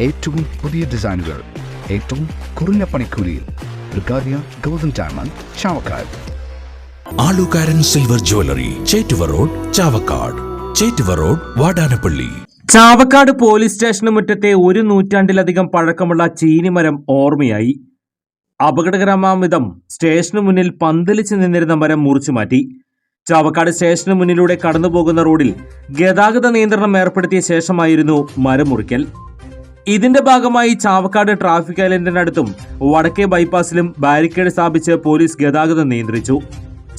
ഏറ്റവും പുതിയ ഡിസൈനുകൾ ഏറ്റവും കുറഞ്ഞ പണിക്കൂലിയിൽ golden diamond Chavakkad. Alukaran silver jewellery Chettuva road Chavakkad. Chettuva road Vadanappally. Chavakkad police സ്റ്റേഷന് മുറ്റത്തെ ഒരു നൂറ്റാണ്ടിലധികം പഴക്കമുള്ള ചീനിമരം ഓർമ്മയായി. അപകടകരമാവിധം സ്റ്റേഷനു സ്റ്റേഷന് മുന്നിൽ പന്തലിച്ച് നിന്നിരുന്ന മരം മുറിച്ചു മാറ്റി. ചാവക്കാട് സ്റ്റേഷന് മുന്നിലൂടെ കടന്നുപോകുന്ന റോഡിൽ ഗതാഗത നിയന്ത്രണം ഏർപ്പെടുത്തിയ ശേഷമായിരുന്നു മരം മുറിക്കൽ ഇതിന്റെ ഭാഗമായി ചാവക്കാട് ട്രാഫിക് ഐലൻഡിനടുത്തും വടക്കേ ബൈപ്പാസിലും ബാരിക്കേഡ് സ്ഥാപിച്ച് പോലീസ് ഗതാഗതം നിയന്ത്രിച്ചു.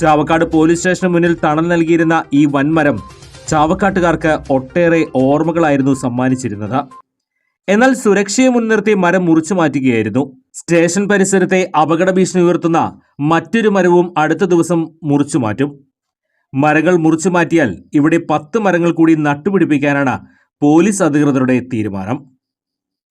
ചാവക്കാട് പോലീസ് സ്റ്റേഷന് മുന്നിൽ തണൽ നൽകിയിരുന്ന ഈ വൻമരം ചാവക്കാട്ടുകാർക്ക് ഒട്ടേറെ ഓർമ്മകളായിരുന്നു സമ്മാനിച്ചിരുന്നത്. എന്നാൽ സുരക്ഷയെ മുൻനിർത്തി മരം മുറിച്ചു മാറ്റുകയായിരുന്നു. സ്റ്റേഷൻ പരിസരത്തെ അപകട ഭീഷണി ഉയർത്തുന്ന മറ്റൊരു മരവും അടുത്ത ദിവസം മുറിച്ചു മാറ്റും. മരങ്ങൾ മുറിച്ചു മാറ്റിയാൽ ഇവിടെ പത്ത് മരങ്ങൾ കൂടി നട്ടുപിടിപ്പിക്കാനാണ് പോലീസ് അധികൃതരുടെ തീരുമാനം.